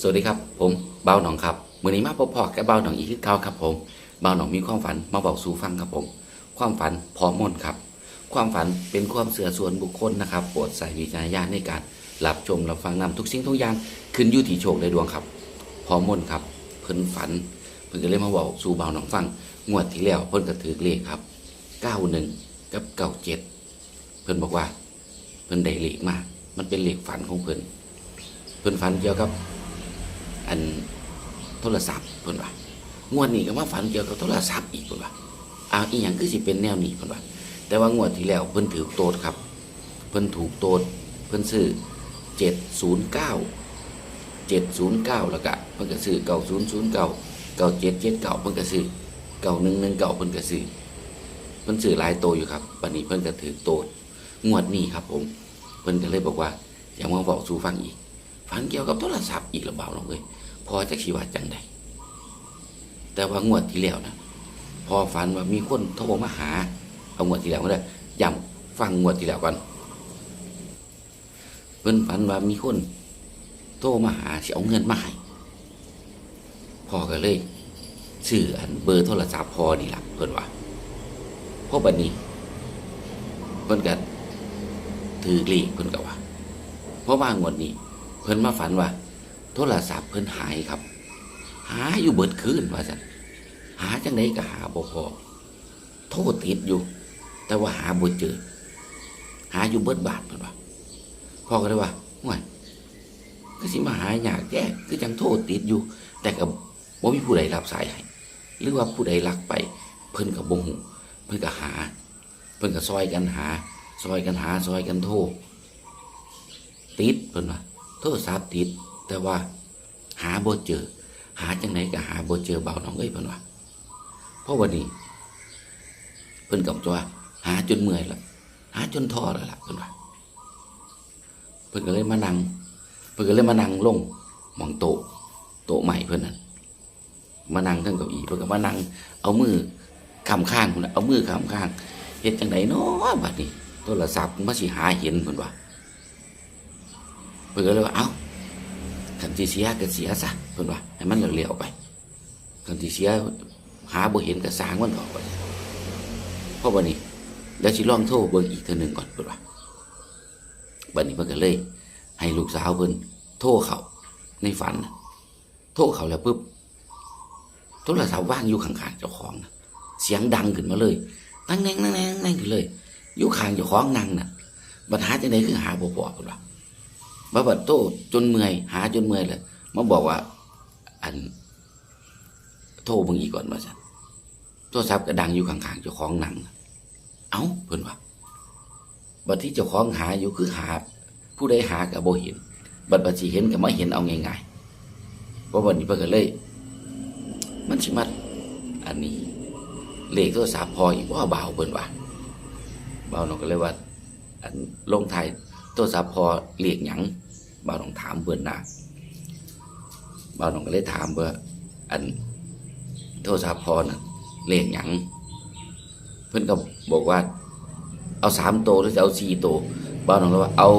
สวัสดีครับ ผมเบาหนองครับมื่อนี้มาพบพอกับเบาหนองอีกคือเก่าครับผมเบาหนองมีความฝันมาบอกสู่ฟังครับผม ความฝันพร้อมมนครับ ความฝันเป็นความเสื่อส่วนบุคคลนะครับโปรดใส่วิจารณญาณในการรับชมรับฟังนำทุกสิ่งทุกอย่างขึ้นอยู่ที่โชคในดวงครับพร้อมนครับ เพิ่นฝัน เพิ่นก็เลยมาบอกสู่เบาหนองฟังงวดที่แล้วเพิ่นก็ถือเลขครับ91กับ97เพิ่นบอกว่า เพิ่นได้เลขมามันเป็นเลขฝันของเพิ่นเพิ่นฝันเกี่ยวกับ อันโทรศัพท์เพิ่นว่างวดนี้ก็มาฝันเกี่ยวกับโทรศัพท์อีกเพิ่นว่าอ้าวอีหยังคือสิเป็นแนวนี้เพิ่นว่าแต่ว่างวดที่แล้วเพิ่นถือโตดครับ เพิ่นถูกโตดเพิ่นซื้อ709 709แล้วก็เพิ่นก็ซื้อ9009 9779เก่าเก่าเจ็ดเจ็ดเก่าเพิ่นก็ซื้อ9119เก่าเพิ่นก็ซื้อเพิ่นซื้อหลายโตอยู่ครับบัดนี้เพิ่นก็ถือโตดงวดนี้ครับ ผม เพิ่นก็เลยบอกว่าอย่ามาบอกสู่ฟังอีก ฝันเกี่ยวกับโทรศัพท์อีกหระเบาลงเลย พอจะขีว่าจังใดแต่ว่างวดที่แล้วนะพอฝันว่ามีคนโทรมาหา เอางวดที่แล้วก็ได้ย้ำฟังงวดที่แล้วก่อนเพิ่นฝันว่ามีคนโทรมาหาสิเอาเงินมาให้พอก็เลยซื้ออันเบอร์โทรศัพท์พอนี่ล่ะเพิ่นว่าเพราะบัดนี้เพิ่นก็ถือเลขเพิ่นก็ว่าเพราะว่างวดนี้ เพิ่นมาฝันว่า โทรศัพท์เพิ่นหายครับ หาอยู่เบิดคืนว่าซั่นหาจังไดก็หาบ่พอโทษติดอยู่ แต่ว่าหาบ่เจอ หาอยู่เบิดบาทเพิ่นว่าพ่อก็เลยว่าห่วยก็สิมาหายากแย่คือจังโทษติดอยู่ แต่ก็บ่มีผู้ใดรับสายให้หรือว่าผู้ใดลักไป เพิ่นก็บ่ฮู้เพิ่นก็หา เพิ่นก็ซอยกันหา ซอยกันหา ซอยกันโทษติดเพิ่นว่าโทรศัพท์ติด แต่ว่าหาบ่เจอ หาจังไหนก็หาบ่เจอเบาน้องเอ้ยเพิ่นว่าเพราะวันนี้ เพิ่นกับว่า หาจนเมื่อยละหาจนท้อแล้วล่ะเพิ่นว่าเพิ่นก็เลยมานั่งเพิ่นก็เลยมานั่งลงมองโต๊ะโต๊ะใหม่เพิ่นน่ะมานั่งทั้งเก้าอี้เพิ่นก็มานั่งเอามือคำข้างพุ่นน่ะเอามือคำข้างเฮ็ดจังไดเนาะบัดนี้โทรศัพท์มันมาสิหาเห็นเพิ่นว่าเพิ่นก็เลยว่าเอ้า คันที่เสียก็เสียซะเพิ่นว่าให้มันเหลวๆไปคันที่เสียหาบ่เห็นก็สร้างมันออกไปเพราะวันนี้เดี๋ยวสิลองโทรเบิ่งอีกเทื่อหนึงก่อนเพิ่นว่าบัดนี้เพิ่นก็เลย ให้ลูกสาวเพิ่นโทรเขาในฝันนะโทรเขาแล้วปุ๊บโทรศัพท์ว่างอยู่ข้างๆเจ้าของนะเสียงดังขึ้นมาเลยนั่งแนงนั่งแนงนั่งขึ้นเลยอยู่ข้างเจ้าของนั่งน่ะปัญหาจังไดคือหาบ่พอเพิ่นว่า มาบัดโตจนเมื่อย หาจนเมื่อยเลยมาบอกว่า อัน โทรมึงอีกก่อนว่าสันโทรศัพท์ก็ดังอยู่ข้างๆเจ้าของหนัง เอ้าเพิ่อนว่าบัดที่เจ้าของหาอยู่คือหา ผู้ใดหากับโบเห็น บัดบัดสิเห็นก็ไม่เห็นเอาง่ายๆเพราะวันนี้เพิ่นเลย มันสิมัดอันนี้เลขโทรศัพท์พออีกว่าเบาเพิ่อนว่าเบาเนาะก็เลยว่าอันลงไทย โทรศัพท์พอเรียกหยังบ่าวต้องถามเพิ่นนะบ่าวต้องก็เลยถามว่าอันโทรศัพท์พอน่ะเรียกหยังเพิ่อนก็บอกว่า เอาสามโตวหรือจะเอาสี่โตวบ่าวต้องก็ว่าเอา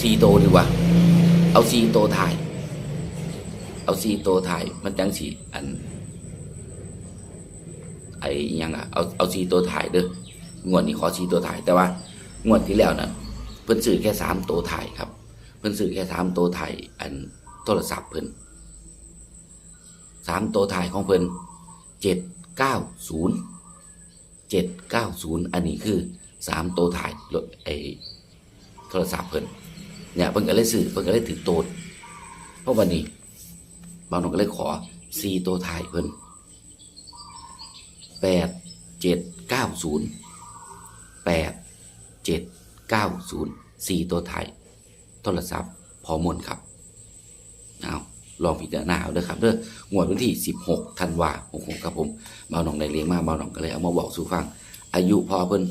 สี่โตวดีกว่า เอาสี่โตวถ่าย เอาสี่โตวถ่าย มันจังสีอันไอ้ยังอะเอาเอาสี่ตัวถ่ายเด้องวดนี้ขอสี่ตัวถ่าย แต่ว่างวดที่แล้วนะ เพิ่นซื้อแค่สามตัวถ่ายครับ เพิ่นซื้อแค่สามตัวถ่ายอันโทรศัพท์เพิ่นสามตัวถ่ายของเพิ่นเจ็ดเก้าศูนย์เจ็ดเก้าศูนย์อันนี้คือสามตัวถ่ายรถไอโทรศัพท์เพิ่นเนี่ยเพิ่นก็เลยซื้อเพิ่นก็เลยถือโตดเพราะวันนี้บางคนก็เลยขอสี่ตัวถ่ายเพิ่นแปดเจ็ดเก้าศูนย์แปดเจ็ด เก้าศูนย์สี่ตัวไทยโทรศัพท์พอมนครับเอาลองพิจารณาเอาเด้อครับเด้องวดวันที่สิบหกธันวาหกหกครับผมเบาหนองได้เลี้ยงมาเบาหนองก็เลยเอามาบอกสู่ฟัง อายุพอเพิ่น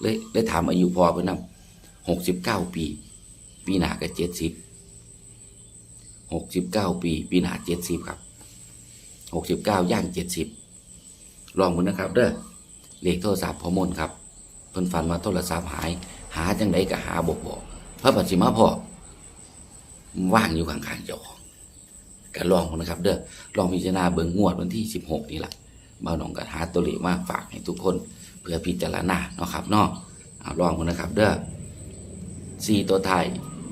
เลยได้ถามอายุพอเพิ่นนำหกสิบเก้าปี ปีหน้าก็เจ็ดสิบหกสิบเก้าปี ปีหน้าเจ็ดสิบครับหกสิบเก้าย่างเจ็ดสิบลองมึงนะครับเด้อเลขโทรศัพท์พอมนครับ เพิ่นฝันว่าโทรศัพท์หาย หาจังไดก็หาบ่พอพระปัจฉิมาพ่อว่างอยู่ข้างๆเจ้าของก็ลองนะครับ เด้อลองพิจารณาเบิ่งงวดวันที่ 16 นี่แหละเบาหนองก็หาตัวเลขมาฝากให้ทุกคน เพื่อพิจารณาเนาะครับเนาะเอาลองนะครับ เด้อสี่ตัวไทย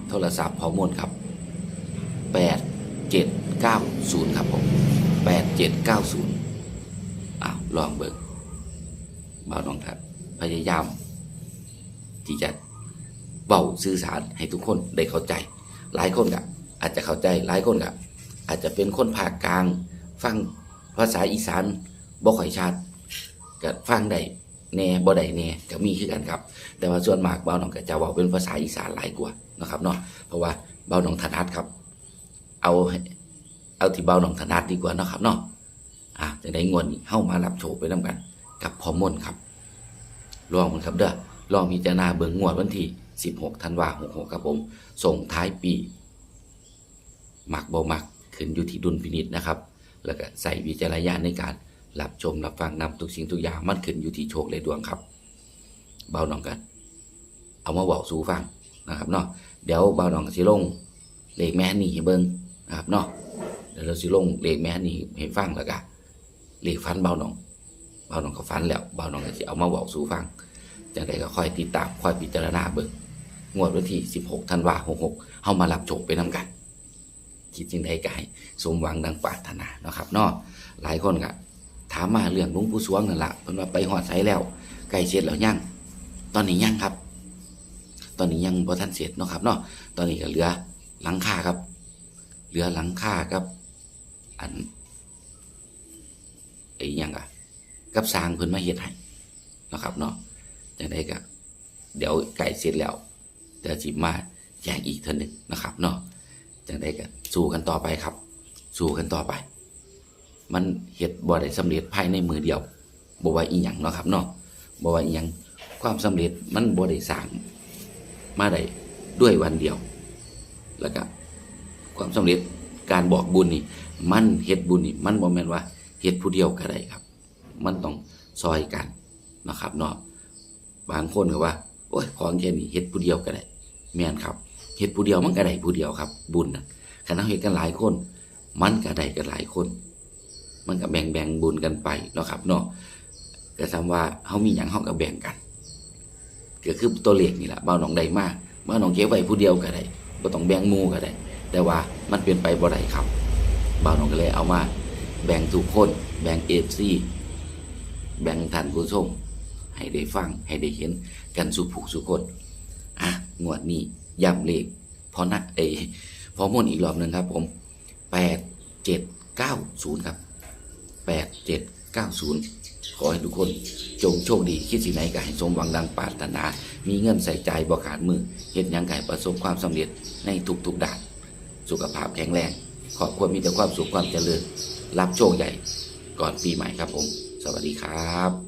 โทรศัพท์พอมนครับ 8790 ครับผม8790อ้าวลองเบิ่งเบาหนองครับ พยายาม ที่จะเบาสื่อสารให้ทุกคนได้เข้าใจ หลายคนก็อาจจะเข้าใจหลายคนก็อาจจะเป็นคนภาคกลาง ฟังภาษาอีสานบ่ค่อยชัดก็ฟังได้แน่บ่ได้แน่ก็มีคือกันครับ แต่ว่าส่วนมากเบาหนองก็จะเว้าเป็นภาษาอีสานหลายกว่านะครับเนาะเพราะว่าเบาหนองถนัดครับ เอาเอาที่เบาหนองถนัดดีกว่านะครับเนาะอะจะได้งวนเข้ามารับโชคไปนํกัน กับพอมนครับ ลองมันครับเด้อลองพิจารณาเบิ่งงวดวันที่ 16ธันวาคม66ครับผม ส่งท้ายปีมักบ่มักขึ้นอยู่ที่ดุลพินิจนะครับ แล้วก็ใส่วิจารณญาณในการรับชมรับฟังนำทุกสิ่งทุกอย่างมันขึ้นอยู่ที่โชคและดวงครับ เบาหน่องกัน เอามาบอกสู่ฟังนะครับเนาะเดี๋ยวเบาหน่องสิลงเลขแม่นี่เบิงนะครับเนาะเดี๋ยวเราสิลงเลขแม่นี่ให้ฟังแล้วก็เลขฟันเบาหน่อง บาหนองก็ฟันแล้วเบาหนองก็สิเอามาบอกสู่ฟังจังใดก็ค่อยติดตามค่อยพิจารณาเบิ่งงวดวันที่ 16ธันวาคม66เฮามารับโชคไปนํกัน คิดจังใดก็ให้สมหวังดังปรารถนาเนาะครับเนาะหลายคนก็ถามมาเรื่องหลวงปู่สวงนั่นล่ะเพิ่นว่าไปฮอดไสแล้วใกล้เสร็จแล้วยังตอนนี้ยังครับ ตอนนี้ยังบ่ทันเสร็จเนาะครับเนาะตอนนี้ก็เหลือหลังคาครับ เหลือหลังคากับ อันไอ้ยังอะ กับสร้างเพิ่นมาเฮ็ดให้นะครับเนาะจังไดก็เดี๋ยวไก่เสร็จแล้วเดี๋ยวจิมาแจ้งอีกเท่านึงนะครับเนาะจังไดก็สู้กันต่อไปครับ สู้กันต่อไป มันเฮ็ดบ่ได้สำเร็จภายในมือเดียวบ่ว่าอีหยังเนาะครับเนาะบ่ว่าอีหยังความสำเร็จมันบ่ได้สร้างมาได้ด้วยวันเดียว แล้วก็ความสำเร็จการบอกบุญนี่ มันเฮ็ดบุญนี่ มันบ่แม่นว่าเฮ็ดผู้เดียวก็ได้ครับ มันต้องซอยกันนะครับเนาะบางคนก็ว่าโอ้ยของแค่นี้เฮ็ดผู้เดียวก็ได้แม่นครับเฮ็ดผู้เดียวมันก็ได้ผู้เดียวครับ บุญนะคณะเฮ็ดกันหลายคน มันก็ได้กันหลายคน มันก็แบ่งแบ่งบุญกันไปเนาะครับเนาะก็ซ้ำว่าเฮามีหยังเฮาก็แบ่งกันก็คือตัวเลขนี่แหละเบาหนองใดมากเบาหนองเก็บไว้ผู้เดียวก็ได้บ่ต้องแบ่งหมู่ก็ได้ แต่ว่ามันเป็นไปบ่ได้ครับเบาหนองก็เลยเอามาแบ่งทุกคน แบ่ง FC แบ่งท่านผู้ชมให้ได้ฟัง ให้ได้เห็นกันสุผูกสุคนอะงวดนี้ย้ำเลขพอนักเอพอมนอีกรอบหนึ่งครับผมแปดเจ็ดเก้าศูนย์ครับแปดเจ็ดเก้าศูนย์ขอให้ทุกคนจงโชคดี คิดสิ่งไหนก็ให้สมหวังดังปรารถนา มีเงินใส่ใจบ่ขาดมือเห็นยังไงประสบความสำเร็จในทุกๆด้าน สุขภาพแข็งแรง ขอบคุณมีแต่ความสุขความเจริญ รับโชคใหญ่ก่อนปีใหม่ครับผม สวัสดีครับ